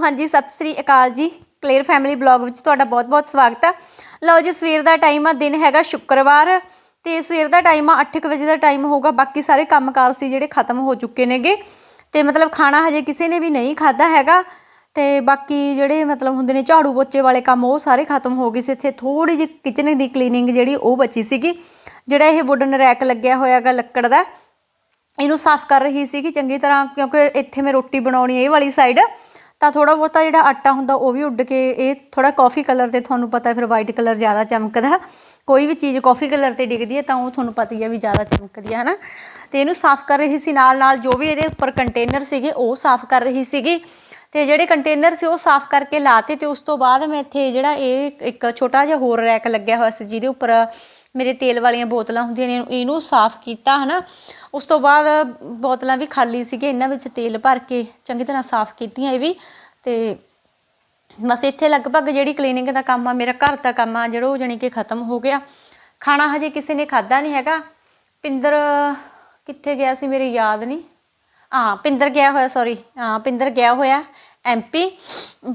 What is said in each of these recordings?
ਹਾਂਜੀ, ਸਤਿ ਸ੍ਰੀ ਅਕਾਲ ਜੀ। Clear family blog ਵਿੱਚ ਤੁਹਾਡਾ ਬਹੁਤ-ਬਹੁਤ ਸਵਾਗਤ ਹੈ ਲਓ ਜੀ, ਸਵੇਰ ਦਾ ਟਾਈਮ ਆ, ਦਿਨ ਹੈਗਾ ਸ਼ੁੱਕਰਵਾਰ, ਤੇ ਸਵੇਰ ਦਾ ਟਾਈਮ ਆ 8:00 ਵਜੇ ਦਾ ਟਾਈਮ ਹੋਊਗਾ। ਬਾਕੀ ਸਾਰੇ ਕੰਮਕਾਰ ਸੀ ਜਿਹੜੇ ਖਤਮ ਹੋ ਚੁੱਕੇ ਨੇਗੇ। ਤੇ ਮਤਲਬ ਖਾਣਾ ਹਜੇ ਕਿਸੇ ਨੇ ਵੀ ਨਹੀਂ ਖਾਦਾ ਹੈਗਾ। ਤੇ ਬਾਕੀ ਜਿਹੜੇ ਮਤਲਬ ਹੁੰਦੇ ਨੇ ਝਾੜੂ ਪੋਚੇ ਵਾਲੇ ਕੰਮ, ਉਹ ਸਾਰੇ ਖਤਮ ਹੋ ਗਏ ਸੀ। ਇੱਥੇ ਥੋੜੀ ਜਿਹੀ ਕਿਚਨ ਦੀ ਕਲੀਨਿੰਗ ਜਿਹੜੀ, ਉਹ ਬਚੀ ਸੀਗੀ। ਜਿਹੜਾ ਇਹ ਵੁਡਨ ਰੈਕ ਲੱਗਿਆ ਹੋਇਆਗਾ ਲੱਕੜ ਦਾ, ਇਹਨੂੰ ਸਾਫ਼ ਕਰ ਰਹੀ ਸੀਗੀ ਚੰਗੀ ਤਰ੍ਹਾਂ, ਕਿਉਂਕਿ ਇੱਥੇ ਮੈਂ ਰੋਟੀ ਬਣਾਉਣੀ ਹੈ ਇਹ ਵਾਲੀ ਸਾਈਡ ਤਾਂ ਥੋੜਾ ਬਹੁਤਾ ਜਿਹੜਾ ਆਟਾ ਹੁੰਦਾ ਉਹ ਵੀ ਉੱਡ ਕੇ ਇਹ ਥੋੜਾ ਕਾਫੀ ਕਲਰ ਤੇ ਤੁਹਾਨੂੰ ਪਤਾ ਫਿਰ ਵਾਈਟ ਕਲਰ ਜ਼ਿਆਦਾ ਚਮਕਦਾ। ਕੋਈ ਵੀ ਚੀਜ਼ ਕਾਫੀ ਕਲਰ ਤੇ ਡਿੱਗਦੀ ਹੈ ਤਾਂ ਉਹ ਤੁਹਾਨੂੰ ਪਤਾ ਹੀ ਹੈ ਵੀ ਜ਼ਿਆਦਾ ਚਮਕਦੀ ਹੈ, ਹਨਾ? ਤੇ ਇਹਨੂੰ ਸਾਫ਼ ਕਰ ਰਹੀ ਸੀ ਨਾਲ ਨਾਲ ਜੋ ਵੀ ਇਹਦੇ ਉੱਪਰ ਕੰਟੇਨਰ ਸੀਗੇ, ਉਹ ਸਾਫ਼ ਕਰ ਰਹੀ ਸੀਗੀ। ਤੇ ਜਿਹੜੇ ਕੰਟੇਨਰ ਸੀ ਉਹ ਸਾਫ਼ ਕਰਕੇ ਲਾਤੇ ਤੇ ਉਸ ਤੋਂ ਬਾਅਦ ਮੈਂ ਇੱਥੇ ਜਿਹੜਾ ਇਹ ਇੱਕ ਛੋਟਾ ਜਿਹਾ ਹੋਰ ਰੈਕ ਲੱਗਿਆ ਹੋਇਆ ਸੀ ਜਿਹਦੇ ਉੱਪਰ ਮੇਰੇ ਤੇਲ ਵਾਲੀਆਂ ਬੋਤਲਾਂ ਹੁੰਦੀਆਂ ਨੇ, ਇਹਨੂੰ ਸਾਫ਼ ਕੀਤਾ, ਹਨਾ। ਉਸ ਤੋਂ ਬਾਅਦ ਬੋਤਲਾਂ ਵੀ ਖਾਲੀ ਸੀਗੇ, ਇਹਨਾਂ ਵਿੱਚ ਤੇਲ ਭਰ ਕੇ ਚੰਗੀ ਤਰ੍ਹਾਂ ਸਾਫ਼ ਕੀਤੀਆਂ ਇਹ ਵੀ। ਤੇ ਬਸ ਇੱਥੇ ਲਗਭਗ ਜਿਹੜੀ ਕਲੀਨਿੰਗ ਦਾ ਕੰਮ ਆ, ਮੇਰਾ ਘਰ ਦਾ ਕੰਮ ਆ, ਜਿਹੜਾ ਉਹ ਜਾਣੀ ਕਿ ਖਤਮ ਹੋ ਗਿਆ। ਖਾਣਾ ਹਜੇ ਕਿਸੇ ਨੇ ਖਾਦਾ ਨਹੀਂ ਹੈਗਾ। ਪਿੰਦਰ ਕਿੱਥੇ ਗਿਆ ਸੀ ਮੇਰੀ ਯਾਦ ਨਹੀਂ? ਹਾਂ, ਪਿੰਦਰ ਗਿਆ ਹੋਇਆ ਸੌਰੀ ਹਾਂ, ਪਿੰਦਰ ਗਿਆ ਹੋਇਆ ਐਮਪੀ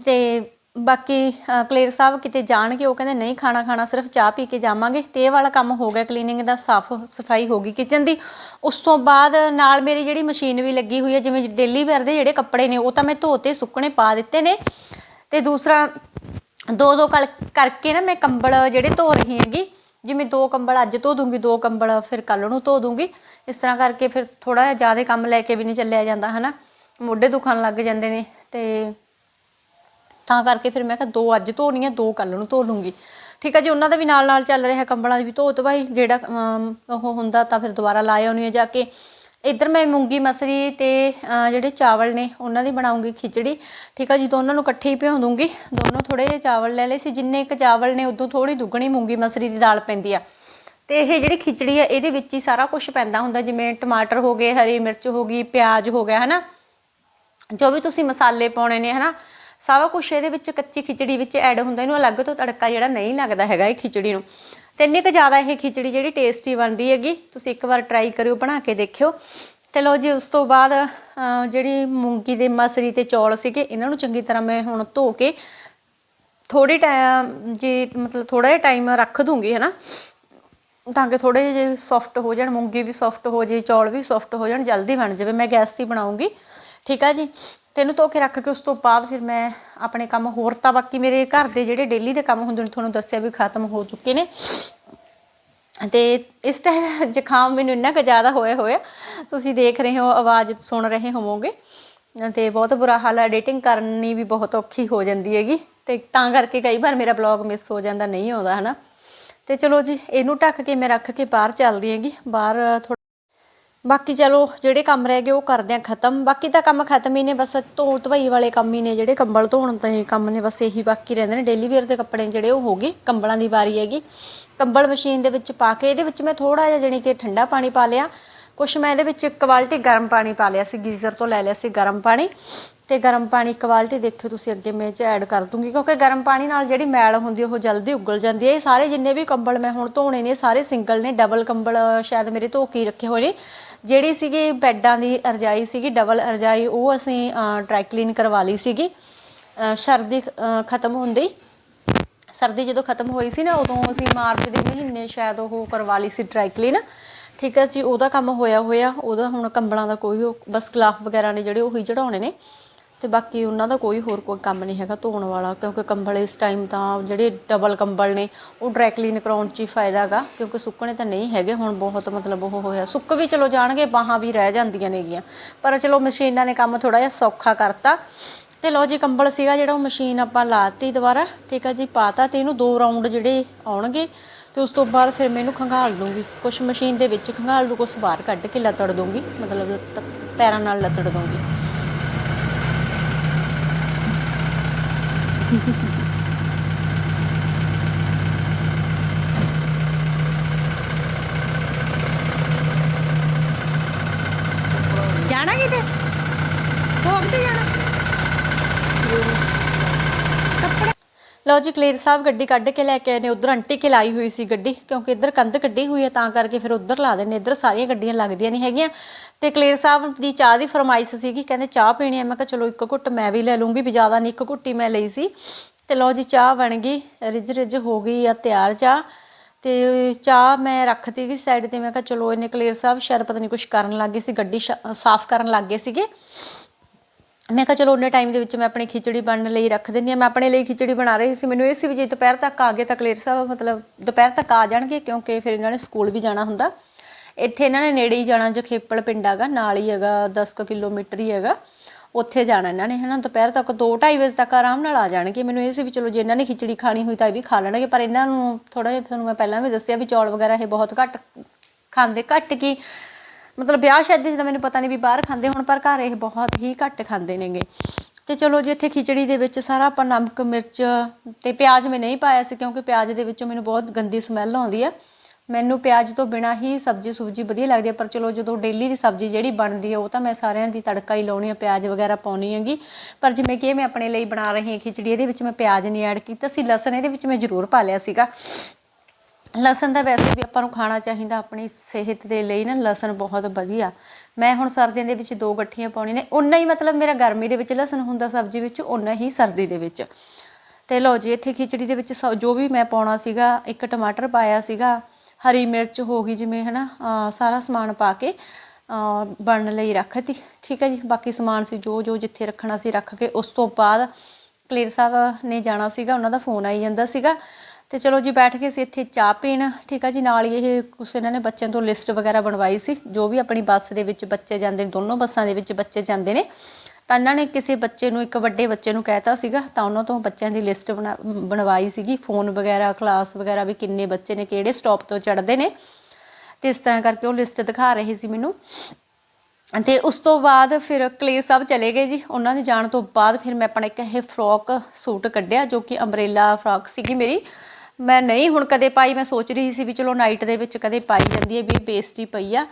ਤੇ ਬਾਕੀ ਕਲੀਅਰ ਸਾਹਿਬ ਕਿਤੇ ਜਾਣਗੇ, ਉਹ ਕਹਿੰਦੇ ਨਹੀਂ ਖਾਣਾ ਖਾਣਾ, ਸਿਰਫ ਚਾਹ ਪੀ ਕੇ ਜਾਵਾਂਗੇ। ਤੇ ਇਹ ਵਾਲਾ ਕੰਮ ਹੋ ਗਿਆ, ਕਲੀਨਿੰਗ ਦਾ ਸਾਫ਼ ਸਫ਼ਾਈ ਹੋ ਗਈ ਕਿਚਨ ਦੀ। ਉਸ ਤੋਂ ਬਾਅਦ ਨਾਲ ਮੇਰੀ ਜਿਹੜੀ ਮਸ਼ੀਨ ਵੀ ਲੱਗੀ ਹੋਈ ਹੈ, ਜਿਵੇਂ ਡੇਲੀ ਵੇਅਰ ਦੇ ਜਿਹੜੇ ਕੱਪੜੇ ਨੇ, ਉਹ ਤਾਂ ਮੈਂ ਧੋਤੇ ਸੁੱਕਣੇ ਪਾ ਦਿੱਤੇ ਨੇ। ਤੇ ਦੂਸਰਾ, ਦੋ ਦੋ ਕਰਕੇ ਨਾ ਮੈਂ ਕੰਬਲ ਜਿਹੜੇ ਧੋ ਰਹੀ ਹੈਗੀ, ਜਿਵੇਂ ਦੋ ਕੰਬਲ ਅੱਜ ਧੋ ਦੂੰਗੀ, ਦੋ ਕੰਬਲ ਫਿਰ ਕੱਲ ਨੂੰ ਧੋ ਦੂੰਗੀ। ਇਸ ਤਰ੍ਹਾਂ ਕਰਕੇ ਫਿਰ ਥੋੜਾ ਜਿਹਾ ਜ਼ਿਆਦਾ ਕੰਮ ਲੈ ਕੇ ਵੀ ਨਹੀਂ ਚੱਲਿਆ ਜਾਂਦਾ, ਹਨਾ। ਮੋਢੇ ਦੁਖਣ ਲੱਗ ਜਾਂਦੇ ਨੇ ਤੇ ਤਾਂ ਕਰਕੇ ਫਿਰ ਮੈਂ ਕਿਹਾ ਦੋ ਅੱਜ ਧੋਣੀਆਂ, ਦੋ ਕੱਲ ਨੂੰ ਧੋ ਲੂੰਗੀ। ਠੀਕ ਆ ਜੀ, ਉਹਨਾਂ ਦਾ ਵੀ ਨਾਲ ਨਾਲ ਚੱਲ ਰਿਹਾ ਕੰਬਲਾਂ ਦੀ ਵੀ ਧੋ ਤਵਾਈ ਜਿਹੜਾ ਉਹ ਹੁੰਦਾ ਤਾਂ ਫਿਰ ਦੁਬਾਰਾ ਲਾ ਆਉਣੀ ਹੈ ਜਾ ਕੇ। ਇੱਧਰ ਮੈਂ ਮੂੰਗੀ ਮਸਰੀ ਤੇ ਜਿਹੜੇ ਚਾਵਲ ਨੇ, ਉਹਨਾਂ ਦੀ ਬਣਾਉਂਗੀ ਖਿਚੜੀ। ਠੀਕ ਆ ਜੀ, ਦੋਨਾਂ ਨੂੰ ਇਕੱਠੇ ਹੀ ਭਿਉਂ ਦੂੰਗੀ। ਦੋਨੋਂ ਥੋੜੇ ਜਿਹੇ ਚਾਵਲ ਲੈ ਲਏ ਸੀ, ਜਿੰਨੇ ਇੱਕ ਚਾਵਲ ਨੇ, ਉਦੋਂ ਥੋੜੀ ਦੁੱਗਣੀ ਮੂੰਗੀ ਮਸਰੀ ਦੀ ਦਾਲ ਪੈਂਦੀ ਆ। ਤੇ ਇਹ ਜਿਹੜੀ ਖਿਚੜੀ ਆ, ਇਹਦੇ ਵਿੱਚ ਹੀ ਸਾਰਾ ਕੁਝ ਪੈਂਦਾ ਹੁੰਦਾ, ਜਿਵੇਂ ਟਮਾਟਰ ਹੋ ਗਏ, ਹਰੀ ਮਿਰਚ ਹੋ ਗਈ, ਪਿਆਜ਼ ਹੋ ਗਿਆ, ਹਨਾ? ਜੋ ਵੀ ਤੁਸੀਂ ਮਸਾਲੇ ਪਾਉਣੇ ਨੇ, ਹਨਾ? ਸਾਰਾ ਕੁਝ ਇਹਦੇ ਵਿੱਚ ਕੱਚੀ ਖਿਚੜੀ ਵਿੱਚ ਐਡ ਹੁੰਦਾ, ਇਹਨੂੰ ਅਲੱਗ ਤੋਂ ਤੜਕਾ ਜਿਹੜਾ ਨਹੀਂ ਲੱਗਦਾ ਹੈਗਾ ਇਹ ਖਿਚੜੀ ਨੂੰ। ਤੇ ਇੰਨੀ ਕੁ ਜ਼ਿਆਦਾ ਇਹ ਖਿਚੜੀ ਜਿਹੜੀ ਟੇਸਟੀ ਬਣਦੀ ਹੈਗੀ, ਤੁਸੀਂ ਇੱਕ ਵਾਰ ਟਰਾਈ ਕਰਿਓ, ਬਣਾ ਕੇ ਦੇਖਿਓ। ਤੇ ਲੋ ਜੀ, ਉਸ ਤੋਂ ਬਾਅਦ ਜਿਹੜੀ ਮੂੰਗੀ ਦੇ ਮਸਰੀ ਤੇ ਚੌਲ ਸੀਗੇ, ਇਹਨਾਂ ਨੂੰ ਚੰਗੀ ਤਰ੍ਹਾਂ ਮੈਂ ਹੁਣ ਧੋ ਕੇ ਥੋੜੀ ਟਾਈਮ ਜੇ ਮਤਲਬ ਥੋੜਾ ਜਿਹਾ ਟਾਈਮ ਰੱਖ ਦੂੰਗੀ, ਹਨਾ? ਤਾਂ ਕਿ ਥੋੜੇ ਜਿਹੇ ਸੌਫਟ ਹੋ ਜਾਣ, ਮੂੰਗੀ ਵੀ ਸੌਫਟ ਹੋ ਜੇ ਚੌਲ ਵੀ ਸੌਫਟ ਹੋ ਜਾਣ, ਜਲਦੀ ਬਣ ਜਾਵੇ, ਮੈਂ ਗੈਸ ਤੇ ਬਣਾਉਂਗੀ। ਠੀਕ ਆ ਜੀ? ਤੇ ਇਹਨੂੰ ਧੋ ਕੇ ਰੱਖ ਕੇ ਉਸ ਤੋਂ ਬਾਅਦ ਫਿਰ ਮੈਂ ਆਪਣੇ ਕੰਮ ਹੋਰ ਤਾਂ ਬਾਕੀ ਮੇਰੇ ਘਰ ਦੇ ਜਿਹੜੇ ਡੇਲੀ ਦੇ ਕੰਮ ਹੁੰਦੇ ਨੇ, ਤੁਹਾਨੂੰ ਦੱਸਿਆ ਵੀ ਖਤਮ ਹੋ ਚੁੱਕੇ ਨੇ। ਤੇ ਇਸ ਟਾਈਮ ਜ਼ੁਕਾਮ ਮੈਨੂੰ ਇੰਨਾ ਕੁ ਜ਼ਿਆਦਾ ਹੋਇਆ ਹੋਇਆ, ਤੁਸੀਂ ਦੇਖ ਰਹੇ ਹੋ, ਆਵਾਜ਼ ਸੁਣ ਰਹੇ ਹੋਵੋਗੇ। ਤੇ ਬਹੁਤ ਬੁਰਾ ਹਾਲ ਹੈ ਐਡੀਟਿੰਗ ਕਰਨੀ ਵੀ ਬਹੁਤ ਔਖੀ ਹੋ ਜਾਂਦੀ ਹੈਗੀ। ਤੇ ਤਾਂ ਕਰਕੇ ਕਈ ਵਾਰ ਮੇਰਾ ਬਲੌਗ ਮਿਸ ਹੋ ਜਾਂਦਾ, ਨਹੀਂ ਆਉਂਦਾ, ਹਨਾ। ਤੇ ਚਲੋ ਜੀ, ਇਹਨੂੰ ਢੱਕ ਕੇ ਮੈਂ ਰੱਖ ਕੇ ਬਾਹਰ ਚੱਲਦੀ ਹੈਗੀ, ਬਾਹਰ ਥੋੜਾ ਬਾਕੀ ਚਲੋ, ਜਿਹੜੇ ਕੰਮ ਰਹਿ ਗਏ, ਉਹ ਕਰਦੇ ਆ ਖਤਮ। ਬਾਕੀ ਤਾਂ ਕੰਮ ਖਤਮ ਹੀ ਨੇ, ਬਸ ਧੋ ਧਵਾਈ ਵਾਲੇ ਕੰਮ ਹੀ ਨੇ ਜਿਹੜੇ। ਕੰਬਲ ਧੋਣ ਦੇ ਕੰਮ ਨੇ, ਬਸ ਇਹੀ ਬਾਕੀ ਰਹਿੰਦੇ ਨੇ। ਡੇਲੀ ਵੇਅਰ ਦੇ ਕੱਪੜੇ ਜਿਹੜੇ, ਉਹ ਹੋ ਗਏ। ਕੰਬਲਾਂ ਦੀ ਵਾਰੀ ਹੈਗੀ। ਕੰਬਲ ਮਸ਼ੀਨ ਦੇ ਵਿੱਚ ਪਾ ਕੇ, ਇਹਦੇ ਵਿੱਚ ਮੈਂ ਥੋੜਾ ਜਿਹਾ ਜਾਨੀ ਕਿ ਠੰਡਾ ਪਾਣੀ ਪਾ ਲਿਆ। ਕੁਛ ਮੈਂ ਇਹਦੇ ਵਿੱਚ ਇੱਕ ਬਾਲਟੀ ਗਰਮ ਪਾਣੀ ਪਾ ਲਿਆ ਸੀ, ਗੀਜ਼ਰ ਤੋਂ ਲੈ ਲਿਆ ਸੀ ਗਰਮ ਪਾਣੀ। ਤੇ ਗਰਮ ਪਾਣੀ ਇੱਕ ਬਾਲਟੀ ਦੇਖਿਓ ਤੁਸੀਂ, ਅੱਗੇ ਮੈਂ ਚ ਐਡ ਕਰ ਦੂੰਗੀ। ਕਿਉਂਕਿ ਗਰਮ ਪਾਣੀ ਨਾਲ ਜਿਹੜੀ ਮੈਲ ਹੁੰਦੀ ਉਹ ਜਲਦੀ ਉਗਲ ਜਾਂਦੀ ਹੈ ਇਹ ਸਾਰੇ ਜਿੰਨੇ ਵੀ ਕੰਬਲ ਮੈਂ ਹੁਣ ਧੋਣੇ ਨੇ ਸਾਰੇ ਸਿੰਗਲ ਨੇ। ਡਬਲ ਕੰਬਲ ਸ਼ਾਇਦ ਮੇਰੇ ਧੋ ਕੇ ਰੱਖੇ ਹੋਏ ਨੇ। ਜਿਹੜੀ ਸੀਗੀ ਬੈੱਡਾਂ ਦੀ ਰਜਾਈ ਸੀਗੀ ਡਬਲ ਰਜਾਈ, ਉਹ ਅਸੀਂ ਡਰਾਈ ਕਲੀਨ ਕਰਵਾ ਲਈ ਸੀਗੀ। ਸਰਦੀ ਖਤਮ ਹੁੰਦੀ। ਸਰਦੀ ਜਦੋਂ ਖਤਮ ਹੋਈ ਸੀ ਨਾ, ਉਦੋਂ ਅਸੀਂ ਮਾਰਚ ਦੇ ਮਹੀਨੇ ਸ਼ਾਇਦ ਉਹ ਕਰਵਾ ਲਈ ਸੀ ਡਰਾਈ ਕਲੀਨ ਠੀਕ ਹੈ ਜੀ, ਉਹਦਾ ਕੰਮ ਹੋਇਆ ਹੋਇਆ ਉਹਦਾ ਹੁਣ ਕੰਬਲਾਂ ਦਾ ਕੋਈ ਬਸ ਗਲਾਫ ਵਗੈਰਾ ਨੇ ਜਿਹੜੇ ਉਹੀ ਚੜਾਉਣੇ ਨੇ। ਤੇ ਬਾਕੀ ਉਹਨਾਂ ਦਾ ਕੋਈ ਹੋਰ ਕੋਈ ਕੰਮ ਨਹੀਂ ਹੈਗਾ ਧੋਣ ਵਾਲਾ, ਕਿਉਂਕਿ ਕੰਬਲ ਇਸ ਟਾਈਮ ਤਾਂ ਜਿਹੜੇ ਡਬਲ ਕੰਬਲ ਨੇ, ਉਹ ਡਰਾਈ ਕਲੀਨ ਕਰਾਉਣ 'ਚ ਹੀ ਫਾਇਦਾ ਹੈਗਾ, ਕਿਉਂਕਿ ਸੁੱਕਣੇ ਤਾਂ ਨਹੀਂ ਹੈਗੇ, ਹੁਣ ਬਹੁਤ ਮਤਲਬ ਉਹ ਹੋਇਆ। ਸੁੱਕ ਵੀ ਚਲੋ ਜਾਣਗੇ, ਬਾਹਾਂ ਵੀ ਰਹਿ ਜਾਂਦੀਆਂ ਨੇਗੀਆਂ, ਪਰ ਚਲੋ ਮਸ਼ੀਨਾਂ ਨੇ ਕੰਮ ਥੋੜਾ ਜਿਹਾ ਸੌਖਾ ਕਰਤਾ। ਤੇ ਲੋ ਜੀ, ਕੰਬਲ ਸੀਗਾ ਜਿਹੜਾ ਉਹ ਮਸ਼ੀਨ ਆਪਾਂ ਲਾਤੀ ਦੁਬਾਰਾ, ਠੀਕ ਆ ਜੀ, ਪਾਤਾ ਤੇ ਇਹਨੂੰ ਦੋ ਰਾਉਂਡ ਜਿਹੜੇ ਆਉਣਗੇ, ਤੇ ਉਸ ਤੋਂ ਬਾਅਦ ਫਿਰ ਮੈਂ ਇਹਨੂੰ ਖੰਗਾਲ ਦੂੰਗੀ। ਕੁਝ ਮਸ਼ੀਨ ਦੇ ਵਿੱਚ ਖੰਗਾਲ ਦੂ ਕੁਝ ਬਾਹਰ ਕੱਢ ਕੇ ਲਤੜ ਦੂੰਗੀ, ਮਤਲਬ ਪੈਰਾਂ ਨਾਲ ਲਤੜ ਦੂੰਗੀ। Thank you. ਲਓ ਜੀ, ਕਲੇਰ ਸਾਹਿਬ ਗੱਡੀ ਕੱਢ ਕੇ ਲੈ ਕੇ ਆਏ ਨੇ, ਉਧਰ ਅੰਟੀ ਕੇ ਲਾਈ ਹੋਈ ਸੀ ਗੱਡੀ, ਕਿਉਂਕਿ ਇੱਧਰ ਕੰਧ ਕੱਢੀ ਹੋਈ ਹੈ, ਤਾਂ ਕਰਕੇ ਫਿਰ ਉਧਰ ਲਾ ਦਿੰਦੇ ਇੱਧਰ ਸਾਰੀਆਂ ਗੱਡੀਆਂ ਲੱਗਦੀਆਂ ਨਹੀਂ ਹੈਗੀਆਂ। ਤੇ ਕਲੇਰ ਸਾਹਿਬ ਦੀ ਚਾਹ ਦੀ ਫਰਮਾਇਸ਼ ਸੀਗੀ, ਕਹਿੰਦੇ ਚਾਹ ਪੀਣੀ ਹੈ, ਮੈਂ ਕਿਹਾ ਚਲੋ ਇੱਕ ਘੁੱਟ ਮੈਂ ਵੀ ਲੈ ਲੂੰਗੀ, ਵੀ ਜ਼ਿਆਦਾ ਨਹੀਂ, ਇੱਕ ਘੁੱਟੀ ਮੈਂ ਲਈ ਸੀ। ਤੇ ਲਓ ਜੀ, ਚਾਹ ਬਣ ਗਈ ਰਿਜ ਰਿਜ ਹੋ ਗਈ ਆ ਤਿਆਰ ਚਾਹ। ਤੇ ਚਾਹ ਮੈਂ ਰੱਖਤੀ ਵੀ ਸਾਈਡ ਤੇ, ਮੈਂ ਕਿਹਾ ਚਲੋ ਇਹਨੇ ਕਲੇਰ ਸਾਹਿਬ ਸ਼ਾਇਦ ਪਤਾ ਨਹੀਂ ਕੁਝ ਕਰਨ ਲੱਗੇ ਸੀ, ਗੱਡੀ ਸ਼ਾ- ਸਾਫ਼ ਕਰਨ ਲੱਗੇ ਸੀਗੇ। ਮੈਂ ਕਿਹਾ ਚਲੋ ਉਹਨੇ ਟਾਈਮ ਦੇ ਵਿੱਚ ਮੈਂ ਆਪਣੀ ਖਿਚੜੀ ਬਣਨ ਲਈ ਰੱਖ ਦਿੰਦੀ ਹਾਂ। ਮੈਂ ਆਪਣੇ ਲਈ ਖਿਚੜੀ ਬਣਾ ਰਹੀ ਸੀ। ਮੈਨੂੰ ਇਹ ਸੀ ਵੀ ਜੇ ਦੁਪਹਿਰ ਤੱਕ ਆ ਗਏ ਤਾਂ ਕਲੀਅਰ ਸਾਹਿਬ, ਮਤਲਬ ਦੁਪਹਿਰ ਤੱਕ ਆ ਜਾਣਗੇ ਕਿਉਂਕਿ ਫਿਰ ਇਹਨਾਂ ਨੇ ਸਕੂਲ ਵੀ ਜਾਣਾ ਹੁੰਦਾ। ਇੱਥੇ ਇਹਨਾਂ ਨੇ ਨੇੜੇ ਹੀ ਜਾਣਾ, ਜਖੇਪਲ ਪਿੰਡ ਹੈਗਾ, ਨਾਲ ਹੀ ਹੈਗਾ 10 ਕੁ ਕਿਲੋਮੀਟਰ ਹੀ ਹੈਗਾ। ਉੱਥੇ ਜਾਣਾ ਇਹਨਾਂ ਨੇ, ਹਨਾ। ਦੁਪਹਿਰ ਤੱਕ 2:30 ਵਜੇ ਤੱਕ ਆਰਾਮ ਨਾਲ ਆ ਜਾਣਗੇ। ਮੈਨੂੰ ਇਹ ਸੀ ਵੀ ਚਲੋ ਜੇ ਇਹਨਾਂ ਨੇ ਖਿਚੜੀ ਖਾਣੀ ਹੋਈ ਤਾਂ ਇਹ ਵੀ ਖਾ ਲੈਣਗੇ। ਪਰ ਇਹਨਾਂ ਨੂੰ ਥੋੜਾ ਜਿਹਾ ਤੁਹਾਨੂੰ ਮੈਂ ਪਹਿਲਾਂ ਵੀ ਦੱਸਿਆ ਵੀ ਚੌਲ ਵਗੈਰਾ ਇਹ ਬਹੁਤ ਘੱਟ ਖਾਂਦੇ, ਘੱਟ ਕੀ ਮਤਲਬ ਵਿਆਹ ਸ਼ਾਦੀ 'ਚ ਮੈਨੂੰ ਪਤਾ ਨਹੀਂ ਵੀ ਬਾਹਰ ਖਾਂਦੇ ਹੁਣ, ਪਰ ਘਰ ਇਹ ਬਹੁਤ ਹੀ ਘੱਟ ਖਾਂਦੇ ਨੇਗੇ। ਤੇ ਚਲੋ ਜੀ, ਇੱਥੇ ਖਿਚੜੀ ਦੇ ਵਿੱਚ ਸਾਰਾ ਆਪਾਂ ਨਮਕ, ਮਿਰਚ ਤੇ ਪਿਆਜ਼ ਮੈਂ ਨਹੀਂ ਪਾਇਆ ਸੀ, ਕਿਉਂਕਿ ਪਿਆਜ਼ ਦੇ ਵਿੱਚੋਂ ਮੈਨੂੰ ਬਹੁਤ ਗੰਦੀ ਸਮੈਲ ਆਉਂਦੀ ਹੈ ਮੈਨੂੰ ਪਿਆਜ਼ ਤੋਂ ਬਿਨਾ ਹੀ ਸਬਜ਼ੀ ਸੁਬਜੀ ਵਧੀਆ ਲੱਗਦੀ ਹੈ ਪਰ ਚਲੋ ਜਦੋਂ ਡੇਲੀ ਦੀ ਸਬਜ਼ੀ ਜਿਹੜੀ ਬਣਦੀ ਹੈ ਉਹ ਤਾਂ ਮੈਂ ਸਾਰਿਆਂ ਦੀ ਤੜਕਾ ਹੀ ਲਾਉਣੀ ਆ, ਪਿਆਜ਼ ਵਗੈਰਾ ਪਾਉਣੀ ਹੈਗੀ। ਪਰ ਜਿਵੇਂ ਕਿ ਇਹ ਮੈਂ ਆਪਣੇ ਲਈ ਬਣਾ ਰਹੀ ਹਾਂ ਖਿਚੜੀ, ਇਹਦੇ ਵਿੱਚ ਮੈਂ ਪਿਆਜ਼ ਨਹੀਂ ਐਡ ਕੀਤਾ ਸੀ, ਲਸਣ ਇਹਦੇ ਵਿੱਚ ਮੈਂ ਜ਼ਰੂਰ ਪਾ ਲਿਆ ਸੀਗਾ। ਲਸਣ ਤਾਂ ਵੈਸੇ ਵੀ ਆਪਾਂ ਨੂੰ ਖਾਣਾ ਚਾਹੀਦਾ ਆਪਣੀ ਸਿਹਤ ਦੇ ਲਈ ਨਾ, ਲਸਣ ਬਹੁਤ ਵਧੀਆ। ਮੈਂ ਹੁਣ ਸਰਦੀਆਂ ਦੇ ਵਿੱਚ ਦੋ ਗੱਠੀਆਂ ਪਾਉਣੀ ਨੇ ਉਨਾ ਹੀ ਮਤਲਬ ਮੇਰਾ ਗਰਮੀ ਦੇ ਵਿੱਚ ਲਸਣ ਹੁੰਦਾ ਸਬਜ਼ੀ ਵਿੱਚ ਉਨਾ ਹੀ ਸਰਦੀ ਦੇ ਵਿੱਚ। ਤੇ ਲਓ ਜੀ, ਇੱਥੇ ਖਿਚੜੀ ਦੇ ਵਿੱਚ ਸ- ਜੋ ਵੀ ਮੈਂ ਪਾਉਣਾ ਸੀਗਾ, ਇੱਕ ਟਮਾਟਰ ਪਾਇਆ ਸੀਗਾ, ਹਰੀ ਮਿਰਚ ਹੋ ਗਈ ਜਿਵੇਂ ਹਨਾ, ਅਹ, ਸਾਰਾ ਸਮਾਨ ਪਾ ਕੇ, ਅਹ, ਬਣਨ ਲਈ ਰੱਖਤੀ। ਠੀਕ ਹੈ ਜੀ, ਬਾਕੀ ਸਮਾਨ ਸੀ, ਜੋ ਜੋ ਜਿੱਥੇ ਰੱਖਣਾ ਸੀ ਰੱਖ ਕੇ, ਉਸ ਤੋਂ ਬਾਅਦ ਕਲੀਰ ਸਾਹਿਬ ਨੇ ਜਾਣਾ ਸੀਗਾ, ਉਹਨਾਂ ਦਾ ਫੋਨ ਆਈ ਜਾਂਦਾ ਸੀਗਾ। ਤੇ ਚਲੋ ਜੀ ਬੈਠ ਕੇ ਅਸੀਂ ਇੱਥੇ ਚਾਹ ਪੀਣ, ਠੀਕ ਆ ਜੀ, ਨਾਲ ਹੀ ਇਹ ਕੁਛ ਇਹਨਾਂ ਨੇ ਬੱਚਿਆਂ ਤੋਂ ਲਿਸਟ ਵਗੈਰਾ ਬਣਵਾਈ ਸੀ, ਜੋ ਵੀ ਆਪਣੀ ਬੱਸ ਦੇ ਵਿੱਚ ਬੱਚੇ ਜਾਂਦੇ ਨੇ, ਦੋਨੋਂ ਬੱਸਾਂ ਦੇ ਵਿੱਚ ਬੱਚੇ ਜਾਂਦੇ ਨੇ। ਤਾਂ ਇਹਨਾਂ ਨੇ ਕਿਸੇ ਬੱਚੇ ਨੂੰ, ਇੱਕ ਵੱਡੇ ਬੱਚੇ ਨੂੰ ਕਹਿਤਾ ਸੀਗਾ, ਤਾਂ ਉਹਨਾਂ ਤੋਂ ਬੱਚਿਆਂ ਦੀ ਲਿਸਟ ਬਣਾ, ਬਣਵਾਈ ਸੀਗੀ ਫੋਨ ਵਗੈਰਾ ਕਲਾਸ ਵਗੈਰਾ ਵੀ ਕਿੰਨੇ ਬੱਚੇ ਨੇ, ਕਿਹੜੇ ਸਟਾਪ ਤੋਂ ਚੜ੍ਹਦੇ ਨੇ। ਤੇ ਇਸ ਤਰ੍ਹਾਂ ਕਰਕੇ ਉਹ ਲਿਸਟ ਦਿਖਾ ਰਹੇ ਸੀ ਮੈਨੂੰ। ਤੇ ਉਸ ਤੋਂ ਬਾਅਦ ਫਿਰ ਕਲੇਰ ਸਾਹਿਬ ਚਲੇ ਗਏ ਜੀ। ਉਹਨਾਂ ਦੇ ਜਾਣ ਤੋਂ ਬਾਅਦ ਫਿਰ ਮੈਂ ਆਪਣਾ ਇੱਕ ਇਹ ਫਰੋਕ ਸੂਟ ਕੱਢਿਆ, ਜੋ ਕਿ ਅੰਬਰੇਲਾ ਫਰੋਕ ਸੀਗੀ ਮੇਰੀ। ਮੈਂ ਨਹੀਂ ਹੁਣ ਕਦੇ ਪਾਈ, ਮੈਂ ਸੋਚ ਰਹੀ ਸੀ ਵੀ ਚਲੋ ਨਾਈਟ ਦੇ ਵਿੱਚ ਕਦੇ ਪਾਈ ਜਾਂਦੀ ਹੈ ਵੀ ਪੇਸਟੀ ਪਈ ਆ।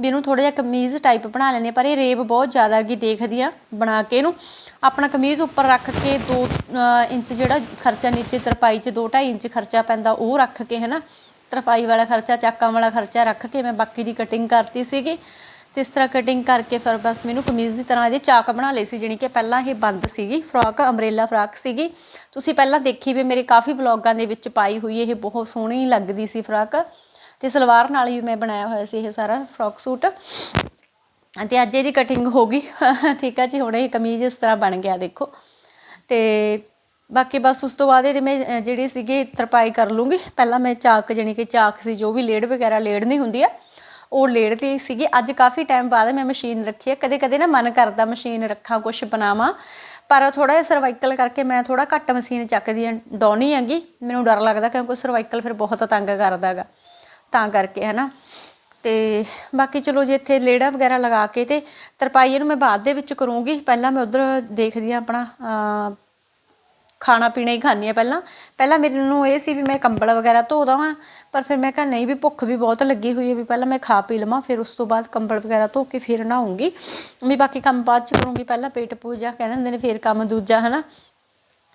ਵੀ ਇਹਨੂੰ ਥੋੜਾ ਜਿਹਾ ਕਮੀਜ਼ ਟਾਈਪ ਬਣਾ ਲੈਣੇ ਪਰ ਇਹ ਰੇਬ ਬਹੁਤ ਜ਼ਿਆਦਾ ਕੀ ਦੇਖਦੀ ਆ ਬਣਾ ਕੇ ਇਹਨੂੰ। ਆਪਣਾ ਕਮੀਜ਼ ਉੱਪਰ ਰੱਖ ਕੇ 2 ਇੰਚ ਜਿਹੜਾ ਖਰਚਾ ਨੀਚੇ ਤਰਪਾਈ 'ਚ 2.5 ਇੰਚ ਖਰਚਾ ਪੈਂਦਾ, ਉਹ ਰੱਖ ਕੇ ਹੈ ਨਾ ਤਰਪਾਈ ਵਾਲਾ ਖਰਚਾ, ਚਾਕਾਂ ਵਾਲਾ ਖਰਚਾ ਰੱਖ ਕੇ ਮੈਂ ਬਾਕੀ ਦੀ ਕਟਿੰਗ ਕਰਤੀ ਸੀਗੀ। ਤੇ ਇਸ ਤਰ੍ਹਾਂ ਕਟਿੰਗ ਕਰਕੇ ਫਿਰ ਬਸ ਮੈਨੂੰ ਕਮੀਜ਼ ਦੀ ਤਰ੍ਹਾਂ ਇਹਦੇ ਚਾਕ ਬਣਾ ਲਏ ਸੀ ਜਿਹੜੀ ਕਿ ਪਹਿਲਾਂ ਇਹ ਬੰਦ ਸੀਗੀ ਫਰਾਕ ਅੰਬ੍ਰੇਲਾ ਫਰਾਕ ਸੀਗੀ। ਤੁਸੀਂ ਪਹਿਲਾਂ ਦੇਖੀ ਵੀ ਮੇਰੇ ਕਾਫੀ ਵਲੌਗਾਂ ਦੇ ਵਿੱਚ ਪਾਈ ਹੋਈ ਇਹ ਬਹੁਤ ਸੋਹਣੀ ਲੱਗਦੀ ਸੀ ਫਰਾਕ ਤੇ ਸਲਵਾਰ ਨਾਲ ਹੀ ਮੈਂ ਬਣਾਇਆ ਹੋਇਆ ਸੀ ਇਹ ਸਾਰਾ ਫਰਾਕ ਸੂਟ। ਤੇ ਅੱਜ ਇਹਦੀ ਕਟਿੰਗ ਹੋ ਗਈ। ਠੀਕ ਆ ਜੀ, ਹੁਣ ਇਹ ਕਮੀਜ਼ ਇਸ ਤਰ੍ਹਾਂ ਬਣ ਗਿਆ, ਦੇਖੋ। ਤੇ ਬਾਕੀ ਬਸ ਉਸ ਤੋਂ ਬਾਅਦ ਇਹਦੇ ਮੈਂ ਜਿਹੜੇ ਜਿਹੜੀ ਸੀਗੀ ਤਰਪਾਈ ਕਰ ਲੂੰਗੀ। ਪਹਿਲਾਂ ਮੈਂ ਚਾਕ, ਜਾਣੀ ਕਿ ਚਾਕ ਸੀ, ਜੋ ਵੀ ਲੇੜ ਵਗੈਰਾ ਲੇੜਨੀ ਹੁੰਦੀ ਆ ਉਹ ਲੇੜਦੀ ਸੀਗੀ। ਅੱਜ ਕਾਫੀ ਟਾਈਮ ਬਾਅਦ ਮੈਂ ਮਸ਼ੀਨ ਰੱਖੀ ਹੈ। ਕਦੇ ਕਦੇ ਨਾ ਮਨ ਕਰਦਾ ਮਸ਼ੀਨ ਰੱਖਾਂ ਕੁਝ ਬਣਾਵਾਂ। ਪਰ ਥੋੜਾ ਜਿਹਾ ਸਰਵਾਈਕਲ ਕਰਕੇ ਮੈਂ ਥੋੜਾ ਘੱਟ ਮਸ਼ੀਨ ਚੱਕਦੀ ਹਾਂ, ਡਾਉਣੀ ਹੈਗੀ। ਮੈਨੂੰ ਡਰ ਲੱਗਦਾ ਕਿਉਂਕਿ ਸਰਵਾਈਕਲ ਫਿਰ ਬਹੁਤ ਤੰਗ ਕਰਦਾ ਹੈਗਾ। ਤਾਂ ਕਰਕੇ, ਹਨਾ। ਤੇ ਬਾਕੀ ਚਲੋ ਜੇ ਇੱਥੇ ਲੇੜਾ ਵਗੈਰਾ ਲਗਾ ਕੇ ਤੇ ਤਰਪਾਈ ਇਹਨੂੰ ਮੈਂ ਬਾਅਦ ਦੇ ਵਿੱਚ ਕਰੂੰਗੀ। ਪਹਿਲਾਂ ਮੈਂ ਉਧਰ ਦੇਖਦੀ ਹਾਂ ਆਪਣਾ ਖਾਣਾ ਪੀਣਾ ਹੀ ਖਾਂਦੀ ਹਾਂ ਪਹਿਲਾਂ। ਪਹਿਲਾਂ ਮੈਨੂੰ ਇਹ ਸੀ ਵੀ ਮੈਂ ਕੰਬਲ ਵਗੈਰਾ ਧੋ ਦੇਵਾਂ, ਪਰ ਫਿਰ ਮੈਂ ਕਿਹਾ, ਨਹੀਂ ਵੀ ਭੁੱਖ ਵੀ ਬਹੁਤ ਲੱਗੀ ਹੋਈ ਹੈ ਵੀ ਪਹਿਲਾਂ ਮੈਂ ਖਾ ਪੀ ਲਵਾਂ, ਫਿਰ ਉਸ ਤੋਂ ਬਾਅਦ ਕੰਬਲ ਵਗੈਰਾ ਧੋ ਕੇ ਫਿਰ ਨਹਾਉਂਗੀ। ਵੀ ਬਾਕੀ ਕੰਮ ਬਾਅਦ ਚ ਕਰੂੰਗੀ, ਪਹਿਲਾਂ ਪੇਟ ਪੂਜਾ ਕਹਿੰਦੇ ਹੁੰਦੇ ਨੇ ਫਿਰ ਕੰਮ ਦੂਜਾ, ਹਨਾ?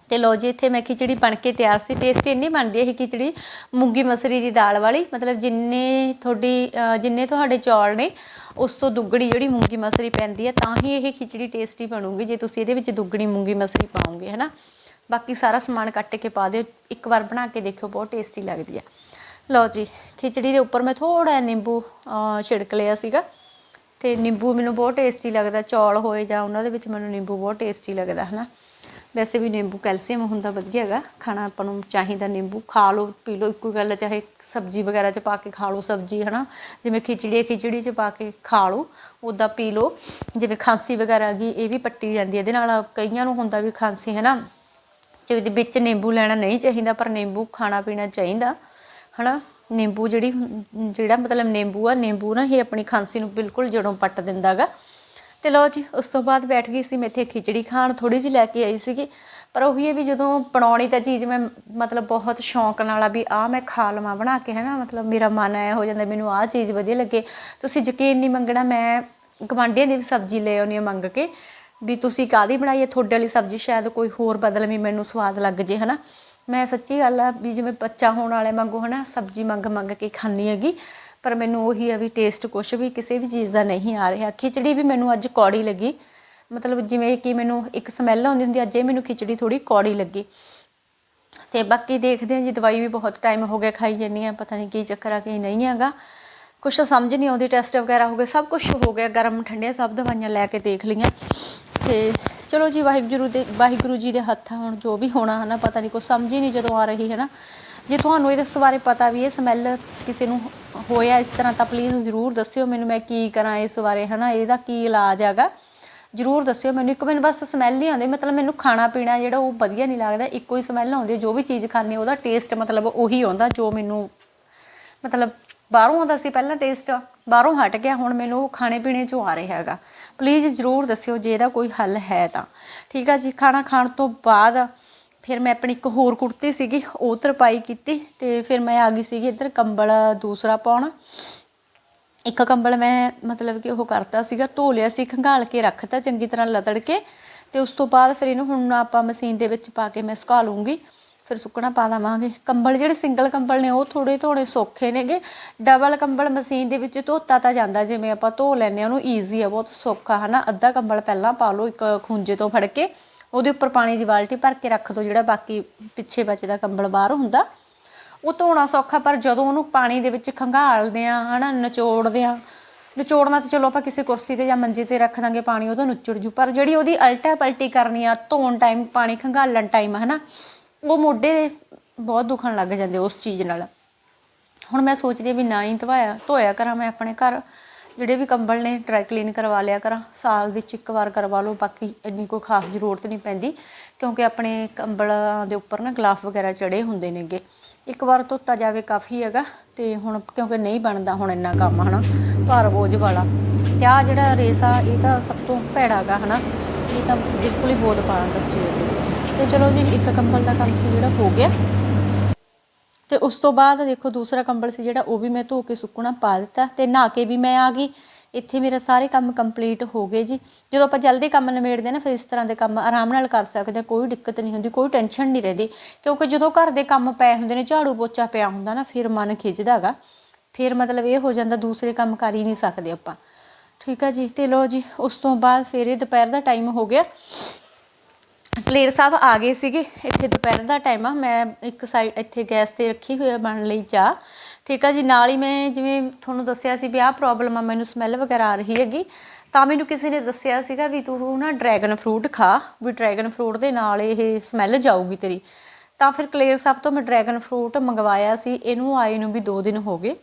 ਤੇ ਲੋ ਜੀ, ਇੱਥੇ ਮੈਂ ਖਿਚੜੀ ਬਣ ਕੇ ਤਿਆਰ ਸੀ। ਟੇਸਟੀ ਇੰਨੀ ਬਣਦੀ ਹੈ ਇਹ ਖਿਚੜੀ, ਮੂੰਗੀ ਮਸਰੀ ਦੀ ਦਾਲ ਵਾਲੀ। ਮਤਲਬ ਜਿੰਨੇ ਤੁਹਾਡੀ ਜਿੰਨੇ ਤੁਹਾਡੇ ਚੌਲ ਨੇ, ਉਸ ਤੋਂ ਦੁੱਗਣੀ ਜਿਹੜੀ ਮੂੰਗੀ ਮਸਰੀ ਪੈਂਦੀ ਹੈ, ਤਾਂ ਹੀ ਇਹ ਖਿਚੜੀ ਟੇਸਟੀ ਬਣੂਗੀ, ਜੇ ਤੁਸੀਂ ਇਹਦੇ ਵਿੱਚ ਦੁੱਗਣੀ ਮੂੰਗੀ ਮਸਰੀ ਪਾਉਂਗੇ, ਹਨਾ? ਬਾਕੀ ਸਾਰਾ ਸਮਾਨ ਕੱਟ ਕੇ ਪਾ ਦਿਓ ਇੱਕ ਵਾਰ ਬਣਾ ਕੇ ਦੇਖਿਓ ਬਹੁਤ ਟੇਸਟੀ ਲੱਗਦੀ ਹੈ ਲਓ ਜੀ ਖਿਚੜੀ ਦੇ ਉੱਪਰ ਮੈਂ ਥੋੜਾ ਜਿਹਾ ਨਿੰਬੂ ਛਿੜਕ ਲਿਆ ਸੀਗਾ ਤੇ ਨਿੰਬੂ ਮੈਨੂੰ ਬਹੁਤ ਟੇਸਟੀ ਲੱਗਦਾ ਚੌਲ ਹੋਏ ਜਾਂ ਉਹਨਾਂ ਦੇ ਵਿੱਚ ਮੈਨੂੰ ਨਿੰਬੂ ਬਹੁਤ ਟੇਸਟੀ ਲੱਗਦਾ ਹਨਾ? ਵੈਸੇ ਵੀ ਨਿੰਬੂ ਕੈਲਸ਼ੀਅਮ ਹੁੰਦਾ ਵਧੀਆ ਹੈਗਾ ਖਾਣਾ ਆਪਾਂ ਨੂੰ ਚਾਹੀਦਾ ਨਿੰਬੂ ਖਾ ਲਓ ਪੀ ਲਓ ਇੱਕੋ ਗੱਲ ਚਾਹੇ ਸਬਜ਼ੀ ਵਗੈਰਾ 'ਚ ਪਾ ਕੇ ਖਾ ਲਓ ਸਬਜ਼ੀ ਹਨਾ? ਜਿਵੇਂ ਖਿਚੜੀ ਹੈ, ਖਿਚੜੀ 'ਚ ਪਾ ਕੇ ਖਾ ਲਓ ਉੱਦਾਂ ਪੀ ਲਓ। ਜਿਵੇਂ ਖਾਂਸੀ ਵਗੈਰਾ ਗਈ ਇਹ ਵੀ ਪੱਟੀ ਜਾਂਦੀ ਹੈ ਇਹਦੇ ਨਾਲ ਕਈਆਂ ਨੂੰ ਹੁੰਦਾ ਵੀ ਖਾਂਸੀ ਹੈ ਨਾ ਜਿਹਦੇ ਵਿੱਚ ਨਿੰਬੂ ਲੈਣਾ ਨਹੀਂ ਚਾਹੀਦਾ, ਪਰ ਨਿੰਬੂ ਖਾਣਾ ਪੀਣਾ ਚਾਹੀਦਾ, ਹਨਾ? ਨਿੰਬੂ ਜਿਹੜੀ ਜਿਹੜਾ ਮਤਲਬ ਨਿੰਬੂ ਆ, ਨਿੰਬੂ ਨਾ ਇਹ ਆਪਣੀ ਖਾਂਸੀ ਨੂੰ ਬਿਲਕੁਲ ਜੜੋਂ ਪੱਟ ਦਿੰਦਾਗਾ। ਤੇ ਲਓ ਜੀ, ਉਸ ਤੋਂ ਬਾਅਦ ਬੈਠ ਗਈ ਸੀ ਮੈਂ ਇੱਥੇ ਖਿਚੜੀ ਖਾਣ ਥੋੜੀ ਜਿਹੀ ਲੈ ਕੇ ਆਈ ਸੀਗੀ। ਪਰ ਉਹੀ ਹੈ ਵੀ ਜਦੋਂ ਬਣਾਉਣੀ ਤਾਂ ਚੀਜ਼ ਮੈਂ ਮਤਲਬ ਬਹੁਤ ਸ਼ੌਂਕ ਨਾਲ ਆ ਵੀ ਆਹ ਮੈਂ ਖਾ ਲਵਾਂ ਬਣਾ ਕੇ ਹੈ ਨਾ ਮਤਲਬ ਮੇਰਾ ਮਨ ਐ ਹੋ ਜਾਂਦਾ ਮੈਨੂੰ ਆਹ ਚੀਜ਼ ਵਧੀਆ ਲੱਗੇ। ਤੁਸੀਂ ਯਕੀਨ ਨਹੀਂ ਮੰਗਣਾ, ਮੈਂ ਗਵਾਂਢੀਆਂ ਦੀ ਵੀ ਸਬਜ਼ੀ ਲੈ ਆਉਣੀ ਮੰਗ ਕੇ। ਵੀ ਤੁਸੀਂ ਕਾਦੀ ਬਣਾਈ ਹੈ? ਤੁਹਾਡੇ ਵਾਲੀ ਸਬਜ਼ੀ ਸ਼ਾਇਦ ਕੋਈ ਹੋਰ ਬਦਲ ਵੀ ਮੈਨੂੰ ਸਵਾਦ ਲੱਗ ਜੇ, ਹਨਾ? ਮੈਂ ਸੱਚੀ ਗੱਲ ਆ ਵੀ ਜਿਵੇਂ ਬੱਚਾ ਹੋਣ ਵਾਲੇ ਵਾਂਗੂ, ਹਨਾ, ਸਬਜ਼ੀ ਮੰਗ ਮੰਗ ਕੇ ਖਾਂਦੀ ਹੈਗੀ, ਪਰ ਮੈਨੂੰ ਉਹੀ ਆ ਵੀ ਟੇਸਟ ਕੁਛ ਵੀ ਕਿਸੇ ਵੀ ਚੀਜ਼ ਦਾ ਨਹੀਂ ਆ ਰਿਹਾ। ਖਿਚੜੀ ਵੀ ਮੈਨੂੰ ਅੱਜ ਕੌੜੀ ਲੱਗੀ। ਮਤਲਬ ਜਿਵੇਂ ਕਿ ਮੈਨੂੰ ਇੱਕ ਸਮੈਲ ਆਉਂਦੀ ਹੁੰਦੀ, ਅੱਜ ਇਹ ਮੈਨੂੰ ਖਿਚੜੀ ਥੋੜੀ ਕੌੜੀ ਲੱਗੀ। ਤੇ ਬਾਕੀ ਦੇਖਦੇ ਹਾਂ ਜੀ, ਦਵਾਈ ਵੀ ਬਹੁਤ ਟਾਈਮ ਹੋ ਗਿਆ ਖਾਈ ਜਾਂਦੀ ਆ ਪਤਾ ਨਹੀਂ ਕੀ ਚੱਕਰ ਆ, ਕੀ ਨਹੀਂ ਹੈਗਾ। ਕੁਛ ਸਮਝ ਨਹੀਂ ਆਉਂਦੀ ਟੈਸਟ ਵਗੈਰਾ ਹੋ ਗਏ, ਸਭ ਕੁਝ ਹੋ ਗਿਆ, ਗਰਮ ਠੰਡੇ ਸਭ ਦਵਾਈਆਂ ਲੈ ਕੇ ਦੇਖ ਲਈਆਂ। ਤੇ ਚਲੋ ਜੀ, ਵਾਹਿਗੁਰੂ ਦੇ ਵਾਹਿਗੁਰੂ ਜੀ ਦੇ ਹੱਥ ਹੁਣ ਜੋ ਵੀ ਹੋਣਾ, ਹਨਾ, ਪਤਾ ਨਹੀਂ ਕੁਛ ਸਮਝ ਹੀ ਨਹੀਂ ਜਦੋਂ ਆ ਰਹੀ ਹੈ ਨਾ ਜੇ ਤੁਹਾਨੂੰ ਇਸ ਬਾਰੇ ਪਤਾ ਵੀ ਇਹ ਸਮੈਲ ਕਿਸੇ ਨੂੰ ਹੋਇਆ ਇਸ ਤਰ੍ਹਾਂ, ਤਾਂ ਪਲੀਜ਼ ਜ਼ਰੂਰ ਦੱਸਿਓ ਮੈਨੂੰ ਮੈਂ ਕੀ ਕਰਾਂ ਇਸ ਬਾਰੇ, ਹਨਾ, ਇਹਦਾ ਕੀ ਇਲਾਜ ਹੈਗਾ। ਜਰੂਰ ਦੱਸਿਓ ਮੈਨੂੰ, ਇੱਕ ਮੈਨੂੰ ਬਸ ਸਮੈਲ ਹੀ ਆਉਂਦੀ, ਮਤਲਬ ਮੈਨੂੰ ਖਾਣਾ ਪੀਣਾ ਜਿਹੜਾ ਉਹ ਵਧੀਆ ਨਹੀਂ ਲੱਗਦਾ, ਇੱਕੋ ਹੀ ਸਮੈਲ ਆਉਂਦੀ, ਜੋ ਵੀ ਚੀਜ਼ ਖਾਣੀ ਉਹਦਾ ਟੇਸਟ ਮਤਲਬ ਉਹੀ ਆਉਂਦਾ, ਜੋ ਮੈਨੂੰ ਮਤਲਬ ਬਾਹਰੋਂ ਆਉਂਦਾ ਸੀ, ਪਹਿਲਾਂ ਟੇਸਟ ਬਾਹਰੋਂ ਹਟ ਗਿਆ, ਹੁਣ ਮੈਨੂੰ ਉਹ ਖਾਣੇ ਪੀਣੇ ਚੋਂ ਆ ਰਿਹਾ ਹੈਗਾ। ਪਲੀਜ਼ ਜਰੂਰ ਦੱਸਿਓ ਜੇ ਇਹਦਾ ਕੋਈ ਹੱਲ ਹੈ ਤਾਂ। ਠੀਕ ਆ ਜੀ, ਖਾਣਾ ਖਾਣ ਤੋਂ ਬਾਅਦ ਫਿਰ ਮੈਂ ਆਪਣੀ ਇੱਕ ਹੋਰ ਕੁੜਤੀ ਸੀਗੀ, ਉਹ ਤਰਪਾਈ ਕੀਤੀ ਤੇ ਫਿਰ ਮੈਂ ਆ ਗਈ ਸੀਗੀ ਇੱਧਰ ਕੰਬਲ ਦੂਸਰਾ ਪਾਉਣ। ਇੱਕ ਕੰਬਲ ਮੈਂ ਮਤਲਬ ਕਿ ਉਹ ਕਰਤਾ ਸੀਗਾ, ਧੋ ਲਿਆ ਸੀ, ਖੰਗਾਲ ਕੇ ਰੱਖਤਾ ਚੰਗੀ ਤਰ੍ਹਾਂ ਲਤੜ ਕੇ ਤੇ ਉਸ ਤੋਂ ਬਾਅਦ ਫਿਰ ਇਹਨੂੰ ਹੁਣ ਆਪਾਂ ਮਸ਼ੀਨ ਦੇ ਵਿੱਚ ਪਾ ਕੇ ਮੈਂ ਸੁਕਾ ਲੂੰਗੀ। ਫਿਰ ਸੁੱਕਣਾ ਪਾ ਦੇਵਾਂਗੇ। ਕੰਬਲ ਜਿਹੜੇ ਸਿੰਗਲ ਕੰਬਲ ਨੇ, ਉਹ ਥੋੜੇ ਧੋਣੇ ਸੌਖੇ ਨੇਗੇ। ਡਬਲ ਕੰਬਲ ਮਸ਼ੀਨ ਦੇ ਵਿੱਚ ਧੋਤਾ ਤਾਂ ਜਾਂਦਾ, ਜਿਵੇਂ ਆਪਾਂ ਧੋ ਲੈਂਦੇ ਆ ਉਹਨੂੰ ਈਜ਼ੀ ਆ, ਬਹੁਤ ਸੌਖਾ, ਹਨਾ? ਅੱਧਾ ਕੰਬਲ ਪਹਿਲਾਂ ਪਾ ਲਓ, ਇੱਕ ਖੂੰਜੇ ਤੋਂ ਫੜ ਕੇ, ਉਹਦੇ ਉੱਪਰ ਪਾਣੀ ਦੀ ਬਾਲਟੀ ਭਰ ਕੇ ਰੱਖ ਦਿਓ, ਜਿਹੜਾ ਬਾਕੀ ਪਿੱਛੇ ਬਚਦਾ ਕੰਬਲ ਬਾਹਰ ਹੁੰਦਾ। ਉਹ ਧੋਣਾ ਸੌਖਾ, ਪਰ ਜਦੋਂ ਉਹਨੂੰ ਪਾਣੀ ਦੇ ਵਿੱਚ ਖੰਗਾਲਦੇ ਆ ਹਨਾ, ਨਿਚੋੜਦੇ ਆ ਨਿਚੋੜਨਾ ਤਾਂ ਚਲੋ ਆਪਾਂ ਕਿਸੇ ਕੁਰਸੀ ਤੇ ਜਾਂ ਮੰਜੇ ਤੇ ਰੱਖ ਦਾਂਗੇ, ਪਾਣੀ ਉਹਦਾ ਨੁੱਚੜ ਜੂ, ਪਰ ਜਿਹੜੀ ਉਹਦੀ ਅਲਟਾ ਪਲਟੀ ਕਰਨੀ ਆ, ਧੋਣ ਟਾਈਮ ਪਾਣੀ ਖੰਗਾਲਣ ਟਾਈਮ ਹਨਾ? ਉਹ ਮੋਢੇ ਬਹੁਤ ਦੁਖਣ ਲੱਗ ਜਾਂਦੇ ਉਸ ਚੀਜ਼ ਨਾਲ। ਹੁਣ ਮੈਂ ਸੋਚਦੀ ਵੀ ਨਾ ਹੀ ਧਵਾਇਆ, ਧੋਇਆ ਕਰਾਂ ਮੈਂ ਆਪਣੇ ਘਰ। ਜਿਹੜੇ ਵੀ ਕੰਬਲ ਨੇ ਡਰਾਈ ਕਲੀਨ ਕਰਵਾ ਲਿਆ ਕਰਾਂ। ਸਾਲ ਵਿੱਚ ਇੱਕ ਵਾਰ ਕਰਵਾ ਲਓ, ਬਾਕੀ ਇੰਨੀ ਕੋਈ ਖਾਸ ਜ਼ਰੂਰਤ ਨਹੀਂ ਪੈਂਦੀ, ਕਿਉਂਕਿ ਆਪਣੇ ਕੰਬਲਾਂ ਦੇ ਉੱਪਰ ਨਾ ਗਲਾਫ ਵਗੈਰਾ ਚੜੇ ਹੁੰਦੇ ਨੇਗੇ। ਇੱਕ ਵਾਰ ਧੋਤਾ ਜਾਵੇ ਕਾਫੀ ਹੈਗਾ, ਤੇ ਹੁਣ ਕਿਉਂਕਿ ਨਹੀਂ ਬਣਦਾ ਹੁਣ ਇੰਨਾ ਕੰਮ, ਹਨਾ? ਭਾਰ ਬੋਝ ਵਾਲਾ। ਤੇ ਆ ਜਿਹੜਾ ਰੇਸ ਆ ਇਹ ਤਾਂ ਸਭ ਤੋਂ ਭੈੜਾ ਗਾ ਹਨਾ? ਇਹ ਤਾਂ ਬਿਲਕੁਲ ਹੀ ਬਹੁਤ ਪਾ ਦਿੰਦਾ ਸਰੀਰ ਦੇ। ਤੇ ਚਲੋ ਜੀ, ਇੱਕ ਕੰਬਲ ਦਾ ਕੰਮ ਸੀ ਜਿਹੜਾ, ਹੋ ਗਿਆ। ਤੇ ਉਸ ਤੋਂ ਬਾਅਦ ਦੇਖੋ, ਦੂਸਰਾ ਕੰਬਲ ਸੀ ਜਿਹੜਾ, ਉਹ ਵੀ ਮੈਂ ਧੋ ਕੇ ਸੁੱਕਣਾ ਪਾ ਦਿੱਤਾ ਤੇ ਨਹਾ ਕੇ ਵੀ ਮੈਂ ਆ ਗਈ। ਇੱਥੇ ਮੇਰਾ ਸਾਰੇ ਕੰਮ ਕੰਪਲੀਟ ਹੋ ਗਏ ਜੀ। ਜਦੋਂ ਆਪਾਂ ਜਲਦੀ ਕੰਮ ਨਿਬੇੜਦੇ ਨਾ, ਫਿਰ ਇਸ ਤਰ੍ਹਾਂ ਦੇ ਕੰਮ ਆਰਾਮ ਨਾਲ ਕਰ ਸਕਦੇ ਹਾਂ, ਕੋਈ ਦਿੱਕਤ ਨਹੀਂ ਹੁੰਦੀ, ਕੋਈ ਟੈਨਸ਼ਨ ਨਹੀਂ ਰਹਿੰਦੀ। ਕਿਉਂਕਿ ਜਦੋਂ ਘਰ ਦੇ ਕੰਮ ਪਏ ਹੁੰਦੇ ਨੇ, ਝਾੜੂ ਪੋਚਾ ਪਿਆ ਹੁੰਦਾ ਨਾ, ਫਿਰ ਮਨ ਖਿੱਚਦਾ ਹੈਗਾ ਫਿਰ ਮਤਲਬ ਇਹ ਹੋ ਜਾਂਦਾ, ਦੂਸਰੇ ਕੰਮ ਕਰ ਹੀ ਨਹੀਂ ਸਕਦੇ ਆਪਾਂ। ਠੀਕ ਆ ਜੀ, ਤੇ ਲੋ ਜੀ, ਉਸ ਤੋਂ ਬਾਅਦ ਫਿਰ ਇਹ ਦੁਪਹਿਰ ਦਾ ਟਾਈਮ ਹੋ ਗਿਆ। ਕਲੇਰ ਸਾਹਿਬ ਆ ਗਏ ਸੀਗੇ। ਇੱਥੇ ਦੁਪਹਿਰ ਦਾ ਟਾਈਮ ਆ। ਮੈਂ ਇੱਕ ਸਾਈਡ ਇੱਥੇ ਗੈਸ ਤੇ ਰੱਖੀ ਹੋਈ ਆ ਬਣਨ ਲਈ ਚਾਹ। ਠੀਕ ਆ ਜੀ, ਨਾਲ ਹੀ ਮੈਂ ਜਿਵੇਂ ਤੁਹਾਨੂੰ ਦੱਸਿਆ ਸੀ ਵੀ ਆਹ ਪ੍ਰੋਬਲਮ ਆ, ਮੈਨੂੰ ਸਮੈਲ ਵਗੈਰਾ ਆ ਰਹੀ ਹੈਗੀ। ਤਾਂ ਮੈਨੂੰ ਕਿਸੇ ਨੇ ਦੱਸਿਆ ਸੀਗਾ ਵੀ ਤੂੰ ਨਾ ਡਰੈਗਨ ਫਰੂਟ ਖਾ, ਵੀ ਡਰੈਗਨ ਫਰੂਟ ਦੇ ਨਾਲ ਇਹ ਸਮੈਲ ਜਾਊਗੀ ਤੇਰੀ। ਤਾਂ ਫਿਰ ਕਲੇਰ ਸਾਹਿਬ ਤੋਂ ਮੈਂ ਡਰੈਗਨ ਫਰੂਟ ਮੰਗਵਾਇਆ ਸੀ, ਇਹਨੂੰ ਆਏ ਨੂੰ ਵੀ 2 ਦਿਨ ਹੋ ਗਏ।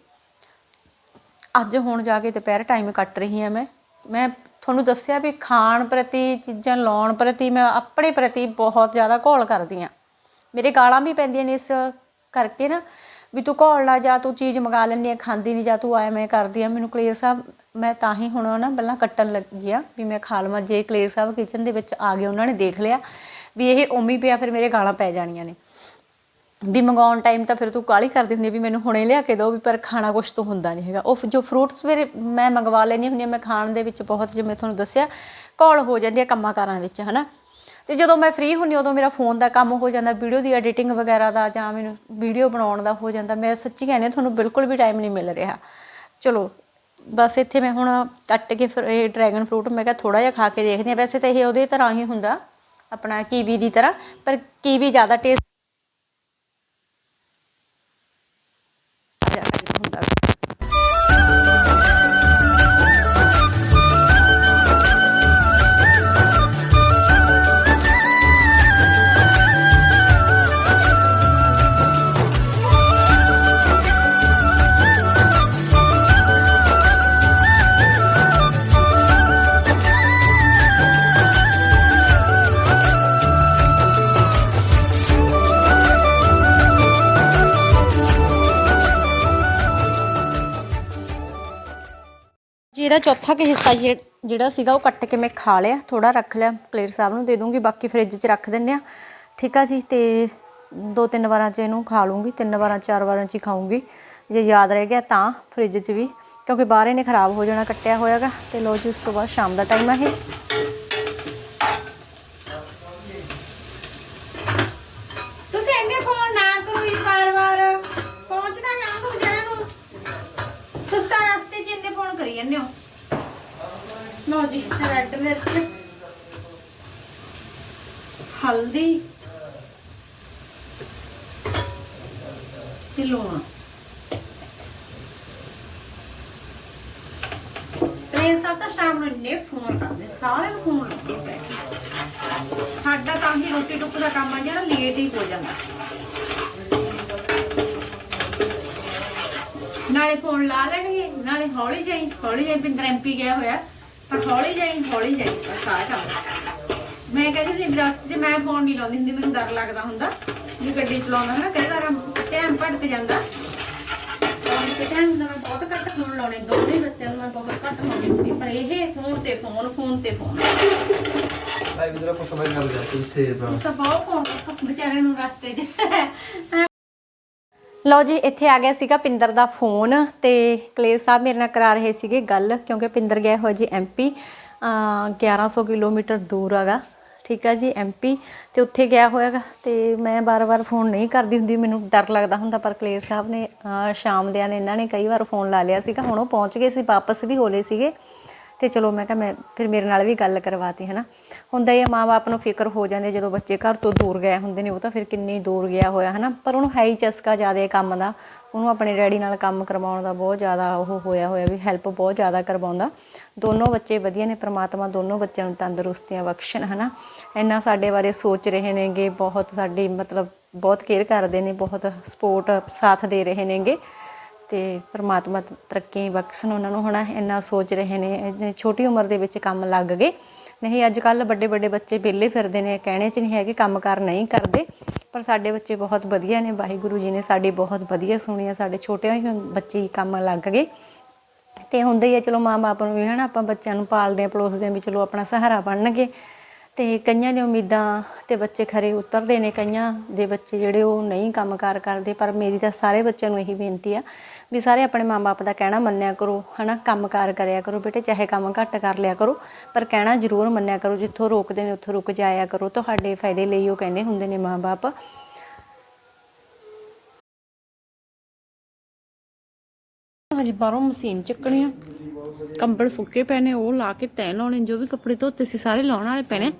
ਅੱਜ ਹੁਣ ਜਾ ਕੇ ਦੁਪਹਿਰ ਟਾਈਮ ਕੱਟ ਰਹੀ ਹਾਂ ਮੈਂ। ਮੈਂ ਤੁਹਾਨੂੰ ਦੱਸਿਆ ਵੀ ਖਾਣ ਪ੍ਰਤੀ, ਚੀਜ਼ਾਂ ਲਾਉਣ ਪ੍ਰਤੀ ਮੈਂ ਆਪਣੇ ਪ੍ਰਤੀ ਬਹੁਤ ਜ਼ਿਆਦਾ ਘੋਲ ਕਰਦੀ ਆ ਮੇਰੇ ਗਾਲਾਂ ਵੀ ਪੈਂਦੀਆਂ ਨੇ ਇਸ ਕਰਕੇ ਨਾ, ਵੀ ਤੂੰ ਘੋਲ ਲਾ ਜਾ ਤੂੰ ਚੀਜ਼ ਮੰਗਾ ਲੈਂਦੀ ਆ ਖਾਂਦੀ ਨਹੀਂ ਜਾਂ ਤੂੰ ਐ ਮੈਂ ਕਰਦੀ ਆ ਮੈਨੂੰ ਕਲੀਅਰ ਸਾਹਿਬ, ਮੈਂ ਤਾਂ ਹੀ ਹੁਣ ਨਾ ਪਹਿਲਾਂ ਕੱਟਣ ਲੱਗੀ ਆ ਵੀ ਮੈਂ ਖਾ ਲਵਾਂ। ਜੇ ਕਲੀਅਰ ਸਾਹਿਬ ਕਿਚਨ ਦੇ ਵਿੱਚ ਆ ਗਏ, ਉਹਨਾਂ ਨੇ ਦੇਖ ਲਿਆ ਵੀ ਇਹ ਉਮੀ ਪਿਆ, ਫਿਰ ਮੇਰੇ ਗਾਲਾਂ ਪੈ ਜਾਣੀਆਂ ਨੇ। ਵੀ ਮੰਗਾਉਣ ਟਾਈਮ ਤਾਂ ਫਿਰ ਤੂੰ ਕਾਲੀ ਕਰਦੀ ਹੁੰਦੀ ਵੀ ਮੈਨੂੰ ਹੁਣੇ ਲਿਆ ਕੇ ਦਿਓ ਵੀ ਪਰ ਖਾਣਾ ਕੁਛ ਤੋਂ ਹੁੰਦਾ ਨਹੀਂ ਹੈਗਾ। ਉਹ ਫਿਰ ਜੋ ਫਰੂਟਸ ਮੇਰੇ ਮੈਂ ਮੰਗਵਾ ਲੈਂਦੀ ਹੁੰਦੀ ਆ ਮੈਂ ਖਾਣ ਦੇ ਵਿੱਚ ਬਹੁਤ ਜਿਵੇਂ ਤੁਹਾਨੂੰ ਦੱਸਿਆ ਘੋਲ ਹੋ ਜਾਂਦੀ ਆ ਕੰਮਾਂ ਕਾਰਾਂ ਵਿੱਚ ਹਨਾ। ਤੇ ਜਦੋਂ ਮੈਂ ਫ੍ਰੀ ਹੁੰਦੀ ਉਦੋਂ ਮੇਰਾ ਫੋਨ ਦਾ ਕੰਮ ਹੋ ਜਾਂਦਾ ਵੀਡੀਓ ਦੀ ਐਡੀਟਿੰਗ ਵਗੈਰਾ ਦਾ ਜਾਂ ਮੈਨੂੰ ਵੀਡੀਓ ਬਣਾਉਣ ਦਾ ਹੋ ਜਾਂਦਾ। ਮੈਂ ਸੱਚੀ ਕਹਿੰਦੀ ਹਾਂ, ਤੁਹਾਨੂੰ ਬਿਲਕੁਲ ਵੀ ਟਾਈਮ ਨਹੀਂ ਮਿਲ ਰਿਹਾ। ਚਲੋ ਬਸ ਇੱਥੇ ਮੈਂ ਹੁਣ ਕੱਟ ਕੇ ਫਿਰ ਇਹ ਡਰੈਗਨ ਫਰੂਟ ਮੈਂ ਕਿਹਾ ਥੋੜਾ ਜਿਹਾ ਖਾ ਕੇ ਦੇਖਦੀ ਹਾਂ। ਵੈਸੇ ਤਾਂ ਇਹ ਉਹਦੇ ਤਰ੍ਹਾਂ ਹੀ ਹੁੰਦਾ ਆਪਣਾ ਕੀਵੀ ਦੀ ਤਰ੍ਹਾਂ ਪਰ ਕੀਵੀ ਜ਼ਿਆਦਾ ਟੇਸਟ ਇਹਦਾ ਚੌਥਾ ਕਿ ਹਿੱਸਾ ਜਿਹ- ਜਿਹੜਾ ਸੀਗਾ ਉਹ ਕੱਟ ਕੇ ਮੈਂ ਖਾ ਲਿਆ ਥੋੜਾ ਰੱਖ ਲਿਆ, ਕਲੇਰ ਸਾਹਿਬ ਨੂੰ ਦੇ ਦੂੰਗੀ, ਬਾਕੀ ਫ੍ਰਿਜ 'ਚ ਰੱਖ ਦਿੰਨੇ ਆ ਠੀਕ ਆ ਜੀ, ਤੇ ਦੋ ਤਿੰਨ ਵਾਰਾਂ 'ਚ ਇਹਨੂੰ ਖਾ ਲੂੰਗੀ, ਤਿੰਨ ਵਾਰਾਂ, ਚਾਰ ਵਾਰਾਂ 'ਚ ਹੀ ਖਾਊਂਗੀ। ਜੇ ਯਾਦ ਰਹਿ ਗਿਆ ਤਾਂ ਫ੍ਰਿਜ 'ਚ ਵੀ, ਕਿਉਂਕਿ ਬਾਹਰ ਇਹਨੇ ਖਰਾਬ ਹੋ ਜਾਣਾ, ਕੱਟਿਆ ਹੋਇਆਗਾ। ਤੇ ਲੋ ਜੀ, ਉਸ ਤੋਂ ਬਾਅਦ ਸ਼ਾਮ ਦਾ ਟਾਈਮ ਆ ਇਹ ਤੁਸੀਂ ਇੰਨੇ ਫੋਨ ਨਾ ਕਰੋ ਇਸ ਵਾਰ ਵਾਰ ਪਹੁੰਚਣਾ ਜਾਂ ਤੂੰ ਵਿਚਾਰਿਆਂ ਨੂੰ ਸੁਸਤਾ ਰਸਤੇ 'ਚ ਇੰਨੇ ਫੋਨ ਕਰੀ ਜਾਂਦੇ ਹੋ ਲਓ ਜੀ ਰੈੱਡ ਮਿਰਚ, ਹਲਦੀ ਤੇ ਲੂਣ। ਤੇ ਸਭ ਤਾਂ ਸ਼ਾਮ ਨੂੰ ਇੰਨੇ ਫੋਨ ਕਰਦੇ ਸਾਰਿਆਂ ਨੂੰ ਫੋਨ ਲਾਉਂਦੇ ਪਏ ਸਾਡਾ ਤਾਂ ਹੀ ਰੋਟੀ ਟੁੱਕ ਦਾ ਕੰਮ ਆ ਜਿਹੜਾ ਲੇਟ ਹੀ ਹੋ ਜਾਂਦਾ। ਨਾਲੇ ਫੋਨ ਲਾ ਲੈਣਗੇ, ਨਾਲੇ ਹੌਲੀ ਜਾਈ ਹੌਲੀ ਜਾਈ ਪਿੰਦਰ ਐਮਪੀ ਗਿਆ ਹੋਇਆ। ਤਾਂ ਹੌਲੀ ਜਾਈ ਹੌਲੀ ਜਾਈ ਬਸ ਆ ਕੰਮ ਮੈਂ ਕਹਿੰਦੀ ਸੀ ਵਿਰਾਸਤ ਤੇ ਮੈਂ ਫੋਨ ਨਹੀਂ ਲਾਉਂਦੀ ਹੁੰਦੀ ਮੈਨੂੰ ਡਰ ਲੱਗਦਾ ਹੁੰਦਾ ਵੀ ਗੱਡੀ ਚਲਾਉਂਦਾ ਨਾ ਕਈ ਵਾਰ ਟਾਈਮ ਭਟਕ ਜਾਂਦਾ। ਟਾਈਮ ਮੈਂ ਬਹੁਤ ਘੱਟ ਫੋਨ ਲਾਉਣੇ ਦੋਨੇ ਬੱਚਿਆਂ ਨੂੰ ਮੈਂ ਬਹੁਤ ਘੱਟ ਲਾਉਂਦੀ ਹੁੰਦੀ ਪਰ ਇਹ ਫੋਨ ਤੇ ਫੋਨ ਫੋਨ ਤੇ phone vedrò cosa vai a vedere, ti sembra. ਤਾਂ ਬਹੁਤ ਫੋਨ ਵਿਚਾਰੇ ਨੂੰ ਰਸਤੇ 'ਚ। ਲਓ ਜੀ ਇੱਥੇ ਆ ਗਿਆ ਸੀਗਾ ਪਿੰਦਰ ਦਾ ਫੋਨ ਤੇ ਕਲੇਰ ਸਾਹਿਬ ਮੇਰੇ ਨਾਲ ਕਰਾ ਰਹੇ ਸੀਗੇ ਗੱਲ ਕਿਉਂਕਿ ਪਿੰਦਰ ਗਿਆ ਹੋਇਆ ਜੀ ਐਮਪੀ 1100 ਕਿਲੋਮੀਟਰ ਦੂਰ ਹੈਗਾ ਠੀਕ ਆ ਜੀ ਐਮਪੀ ਤੇ ਉੱਥੇ ਗਿਆ ਹੋਇਆਗਾ ਤੇ ਮੈਂ ਬਾਰ-ਬਾਰ ਫੋਨ ਨਹੀਂ ਕਰਦੀ ਹੁੰਦੀ ਮੈਨੂੰ ਡਰ ਲੱਗਦਾ ਹੁੰਦਾ ਪਰ ਕਲੇਰ ਸਾਹਿਬ ਨੇ ਅਹ, ਸ਼ਾਮ ਦਿਆਂ ਨੇ ਇਹਨਾਂ ਨੇ ਕਈ ਵਾਰ ਫੋਨ ਲਾ ਲਿਆ ਸੀਗਾ ਹੁਣ ਉਹ ਪਹੁੰਚ ਗਏ ਸੀ ਵਾਪਸ ਵੀ ਹੋਲੇ ਸੀਗੇ। ਤੇ ਚਲੋ ਮੈਂ ਕਿਹਾ ਮੈਂ ਫਿਰ ਮੇਰੇ ਨਾਲ ਵੀ ਗੱਲ ਕਰਵਾਤੀ ਹੈ ਨਾ ਹੁੰਦਾ ਹੀ ਆ, ਮਾਂ-ਬਾਪ ਨੂੰ ਫਿਕਰ ਹੋ ਜਾਂਦੇ ਜਦੋਂ ਬੱਚੇ ਘਰ ਤੋਂ ਦੂਰ ਗਏ ਹੁੰਦੇ ਨੇ, ਉਹ ਤਾਂ ਫਿਰ ਕਿੰਨੀ ਦੂਰ ਗਿਆ ਹੋਇਆ ਹੈ ਨਾ ਪਰ ਉਹਨੂੰ ਹੈ ਹੀ ਚਸਕਾ ਜ਼ਿਆਦਾ ਕੰਮ ਦਾ, ਉਹਨੂੰ ਆਪਣੇ ਡੈਡੀ ਨਾਲ ਕੰਮ ਕਰਵਾਉਣ ਦਾ ਬਹੁਤ ਜ਼ਿਆਦਾ ਉਹ ਹੋਇਆ ਹੋਇਆ, ਵੀ ਹੈਲਪ ਬਹੁਤ ਜ਼ਿਆਦਾ ਕਰਵਾਉਂਦਾ। ਦੋਨੋਂ ਬੱਚੇ ਵਧੀਆ ਨੇ, ਪ੍ਰਮਾਤਮਾ ਦੋਨੋਂ ਬੱਚਿਆਂ ਨੂੰ ਤੰਦਰੁਸਤੀਆਂ ਬਖਸ਼ਣ, ਹਨਾ। ਇੰਨਾ ਸਾਡੇ ਬਾਰੇ ਸੋਚ ਰਹੇ ਨੇਗੇ, ਬਹੁਤ ਸਾਡੀ ਮਤਲਬ ਬਹੁਤ ਕੇਅਰ ਕਰਦੇ ਨੇ, ਬਹੁਤ ਸਪੋਰਟ ਸਾਥ ਦੇ ਰਹੇ ਨੇਗੇ। ਤੇ ਪ੍ਰਮਾਤਮਾ ਤਰੱਕੀ ਬਖਸ਼ਣ ਉਹਨਾਂ ਨੂੰ ਹੁਣ ਇੰਨਾ ਸੋਚ ਰਹੇ ਨੇ ਛੋਟੀ ਉਮਰ ਦੇ ਵਿੱਚ ਕੰਮ ਲੱਗ ਗਏ। ਨਹੀਂ ਅੱਜ ਕੱਲ ਵੱਡੇ ਵੱਡੇ ਬੱਚੇ ਵਿਹਲੇ ਫਿਰਦੇ ਨੇ, ਕਹਿਣੇ 'ਚ ਨਹੀਂ ਹੈਗੇ ਕਿ ਕੰਮਕਾਰ ਨਹੀਂ ਕਰਦੇ। ਪਰ ਸਾਡੇ ਬੱਚੇ ਬਹੁਤ ਵਧੀਆ ਨੇ, ਵਾਹਿਗੁਰੂ ਜੀ ਨੇ ਸਾਡੀ ਬਹੁਤ ਵਧੀਆ ਸੁਣੀ ਆ, ਸਾਡੇ ਛੋਟੇ ਹੀ ਬੱਚੇ ਹੀ ਕੰਮ ਲੱਗ ਗਏ। ਤੇ ਹੁੰਦਾ ਹੀ ਆ, ਚਲੋ ਮਾਂ-ਬਾਪ ਨੂੰ ਵੀ, ਹਨਾ? ਆਪਾਂ ਬੱਚਿਆਂ ਨੂੰ ਪਾਲਦੇ ਆ ਪਲੋਸਦੇ ਆ ਵੀ ਚਲੋ ਆਪਣਾ ਸਹਾਰਾ ਬਣਨਗੇ। ਤੇ ਕਈਆਂ ਦੀਆਂ ਉਮੀਦਾਂ ਤੇ ਬੱਚੇ ਖਰੇ ਉਤਰਦੇ ਨੇ, ਕਈਆਂ ਦੇ ਬੱਚੇ ਜਿਹੜੇ ਉਹ ਨਹੀਂ ਕੰਮਕਾਰ ਕਰਦੇ, ਪਰ ਮੇਰੀ ਤਾਂ ਸਾਰੇ ਬੱਚਿਆਂ ਨੂੰ ਇਹੀ ਬੇਨਤੀ ਆ ਵੀ ਸਾਰੇ ਆਪਣੇ ਮਾਂ-ਬਾਪ ਦਾ ਕਹਿਣਾ ਮੰਨਿਆ ਕਰੋ, ਹਨਾ, ਕੰਮਕਾਰ ਕਰਿਆ ਕਰੋ ਬੇਟੇ, ਚਾਹੇ ਕੰਮ ਘੱਟ ਕਰ ਲਿਆ ਕਰੋ, ਪਰ ਕਹਿਣਾ ਜ਼ਰੂਰ ਮੰਨਿਆ ਕਰੋ, ਜਿੱਥੋਂ ਰੋਕਦੇ ਨੇ ਉੱਥੋਂ ਰੁਕ ਜਾਇਆ ਕਰੋ, ਤੁਹਾਡੇ ਫਾਇਦੇ ਲਈ ਉਹ ਕਹਿੰਦੇ ਹੁੰਦੇ ਨੇ ਮਾਂ-ਬਾਪ। ਹਜੇ, ਬਾਹਰੋਂ ਮਸ਼ੀਨ ਚੱਕਣੀ ਆ। ਕੰਬਲ ਸੁੱਕੇ ਪਏ ਨੇ ਉਹ ਲਾ ਕੇ ਤੈਨ ਲਾਉਣੇ, ਜੋ ਵੀ ਕੱਪੜੇ ਧੋਤੇ ਸੀ, ਸਾਰੇ ਲਾਉਣ ਵਾਲੇ ਪਏ ਨੇ